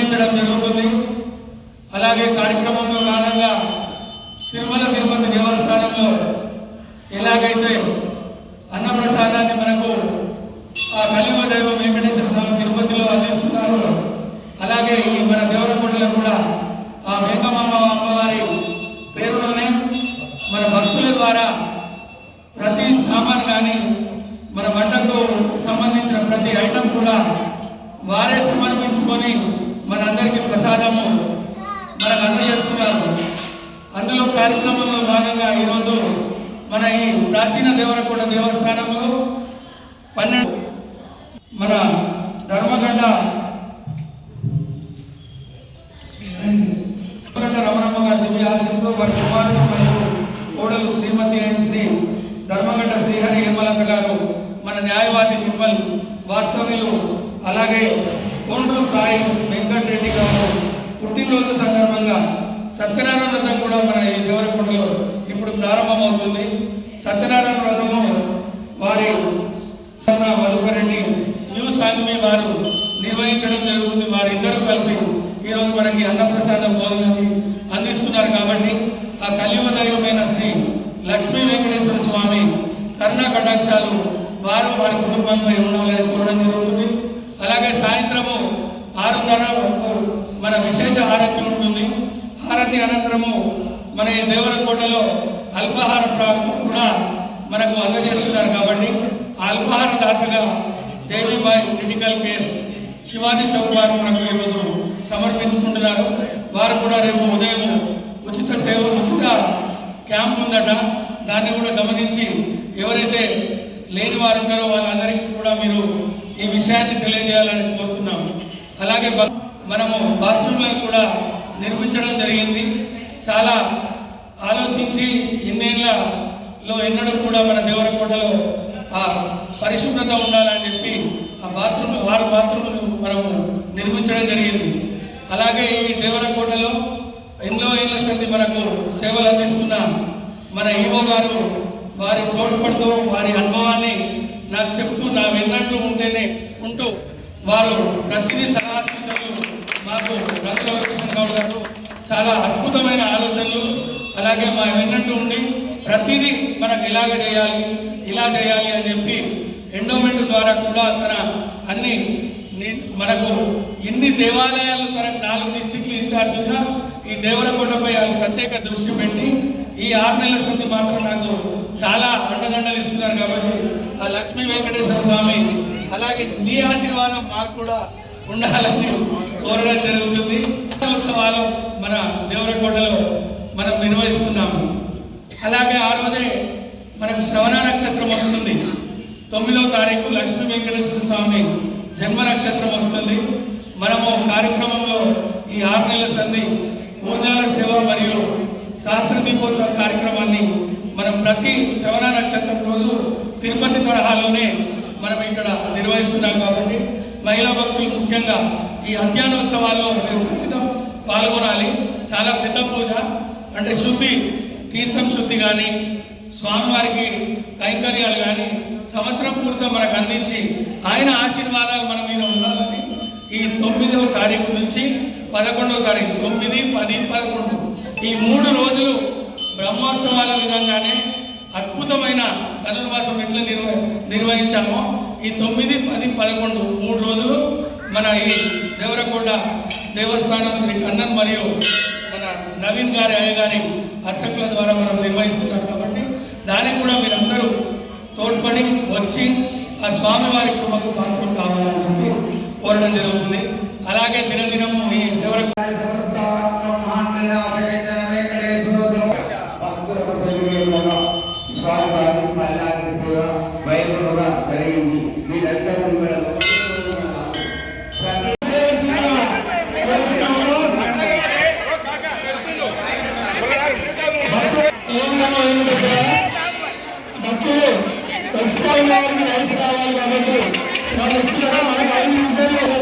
నిర్వహించడం జరుగుతుంది. అలాగే కార్యక్రమంలో భాగంగా తిరుమల తిరుపతి దేవస్థానంలో ఎలాగైతే అన్నప్రసాదాన్ని మనకు ఆ కలియుగ దైవం వెంకటేశ్వర స్వామి తిరుపతిలో అందిస్తున్నారు అలాగే ఈ మన దేవరకొండలో కూడా ఆ వెంకమ్మ అమ్మవారి పేరులోనే మన భక్తుల ద్వారా ప్రతి సామాన్ కానీ మన వంటకు సంబంధించిన ప్రతి ఐటెం కూడా వారే సమర్పించుకొని మనందరికీ ప్రసాదము. మనకు అందజేస్తున్నారు. అందులో కార్యక్రమంలో భాగంగా ఈరోజు మన ఈ ప్రాచీన దేవరకొండ దేవస్థానంలో పన్నెండు మన ధర్మగండ ధర్మగండ రమణమ్మ గారి దివ్య ఆశయంతో వారి కుమారుడు మరియు కోడలు శ్రీమతి అయిన శ్రీ ధర్మగడ్డ శ్రీహరి హేమలత గారు మన న్యాయవాది నిర్మల్ వాస్తవ్యులు అలాగే కొండ్రు సాయి వెంకటరెడ్డి గారు పుట్టినరోజు సందర్భంగా సత్యనారాయణ వ్రతం కూడా మన ఈ దేవరకొండలో ఇప్పుడు ప్రారంభమవుతుంది. సత్యనారాయణ వ్రతము వారి మధుకరెడ్డి న్యూ సాంగ్మి వారు నిర్వహించడం జరుగుతుంది. వారిద్దరూ కలిసి ఈరోజు మనకి అన్నప్రసాదం భోజనాన్ని అందిస్తున్నారు కాబట్టి ఆ కలియుగ దైవమైన శ్రీ లక్ష్మీ వెంకటేశ్వర స్వామి కరుణా కటాక్షాలు వారు వారి కుటుంబంపై ఉండాలని కోరడం జరుగుతుంది. ఆరున్నర వరకు మన విశేష హారతి ఉంటుంది. హారతి అనంతరము మన ఈ దేవరకోటలో అల్పాహార ప్రా- కూడా మనకు అందజేస్తున్నారు కాబట్టి ఆ అల్పాహార దాతగా దేవీబాయి క్రిటికల్ కేర్ శివాజీ చౌక్ వారు మనకు ఈరోజు సమర్పించుకుంటున్నారు. వారు కూడా రేపు ఉదయం ఉచిత సేవ ఉచిత క్యాంప్ ఉందట. దాన్ని కూడా గమనించి ఎవరైతే లేని వారు ఉంటారో వాళ్ళందరికీ కూడా మీరు ఈ విషయాన్ని తెలియజేయాలని కోరుతున్నాము. అలాగే బ- మనము బాత్రూమ్లను కూడా నిర్మించడం జరిగింది. చాలా ఆలోచించి ఇన్నేళ్ళలో ఎన్నడూ కూడా మన దేవరకోటలో ఆ పరిశుభ్రత ఉండాలని చెప్పి ఆ బాత్రూమ్ ఆరు బాత్రూములు మనము నిర్మించడం జరిగింది. అలాగే ఈ దేవరకోటలో ఎన్నో ఏళ్ళ సంది మనకు సేవలు అందిస్తున్న మన ఈవో గారు వారి తోడ్పడుతూ వారి అనుభవాన్ని నాకు చెప్తూ నా విన్నట్టు ఉంటేనే ఉంటూ వారు ప్రతిదీ సలహా సూచనలు మాకు రంగలక్ష్మణ్ గౌడ్ గారు చాలా అద్భుతమైన ఆలోచనలు. అలాగే మా విన్నట్టు ఉండి ప్రతిదీ మనకు ఇలాగ చేయాలి ఇలా చేయాలి అని చెప్పి ఎండోమెంట్ ద్వారా కూడా తన అన్ని మనకు ఎన్ని దేవాలయాలు తనకు నాలుగు డిస్టిక్లు ఇన్ఛార్జ్ ఉన్నా ఈ దేవరకోటపై ఆయన ప్రత్యేక దృష్టి పెట్టి ఈ ఆరు నెలల సంది మాత్రం నాకు చాలా అండదండలు ఇస్తున్నారు కాబట్టి ఆ లక్ష్మీ వెంకటేశ్వర స్వామి అలాగే నీ ఆశీర్వాదం మాకు కూడా ఉండాలని కోరడం జరుగుతుంది. ఉత్సవాలు మన దేవరకోటలో మనం నిర్వహిస్తున్నాము. అలాగే ఆ రోజే మనకు శ్రవణ నక్షత్రం వస్తుంది. తొమ్మిదో తారీఖు లక్ష్మీ వెంకటేశ్వర స్వామి జన్మ నక్షత్రం వస్తుంది. మనము కార్యక్రమంలో ఈ ఆరు నెలల సంది ఊర్జాల సేవ మరియు శాస్త్ర దీపోత్సవ కార్యక్రమాన్ని మనం ప్రతి శ్రవణ నక్షత్రం రోజు తిరుపతి తరహాలోనే మనం ఇక్కడ నిర్వహిస్తున్నాం కాబట్టి మహిళా భక్తులు ముఖ్యంగా ఈ అధ్యానోత్సవాల్లో మీరు ఖచ్చితం పాల్గొనాలి. చాలా పెద్ద పూజ. అంటే శుద్ధి తీర్థం శుద్ధి కానీ స్వామివారికి కైంకర్యాలు కానీ సంవత్సరం పూర్తిగా మనకు అందించి ఆయన ఆశీర్వాదాలు మన మీద ఉండాలని ఈ తొమ్మిదవ తారీఖు నుంచి పదకొండవ తారీఖు తొమ్మిది పది పదకొండు ఈ మూడు రోజులు బ్రహ్మోత్సవాల విధంగానే అద్భుతమైన ధనుర్మాసం ఎట్లా నిర్వ నిర్వహించామో ఈ తొమ్మిది పది పదకొండు మూడు రోజులు మన ఈ దేవరకొండ దేవస్థానం శ్రీ కన్నన్ మరియు మన నవీన్ గారి అయ్య గారి అర్చకుల ద్వారా మనం నిర్వహిస్తున్నాం కాబట్టి దానికి కూడా మీరందరూ తోడ్పడి వచ్చి ఆ స్వామివారి కృపకు పాత్రం కావాలని చెప్పి కోరడం జరుగుతుంది. అలాగే దినదినము ఈ దేవరకొండ కూడా సేవ వైభవంగా జరిగింది. వీళ్ళందరూ కూడా భక్తులు తెచ్చుకోవాలి రైస్ కావాలి కాబట్టి మన ఇస్తున్నారా మనకు ఐదు నిమిషాలు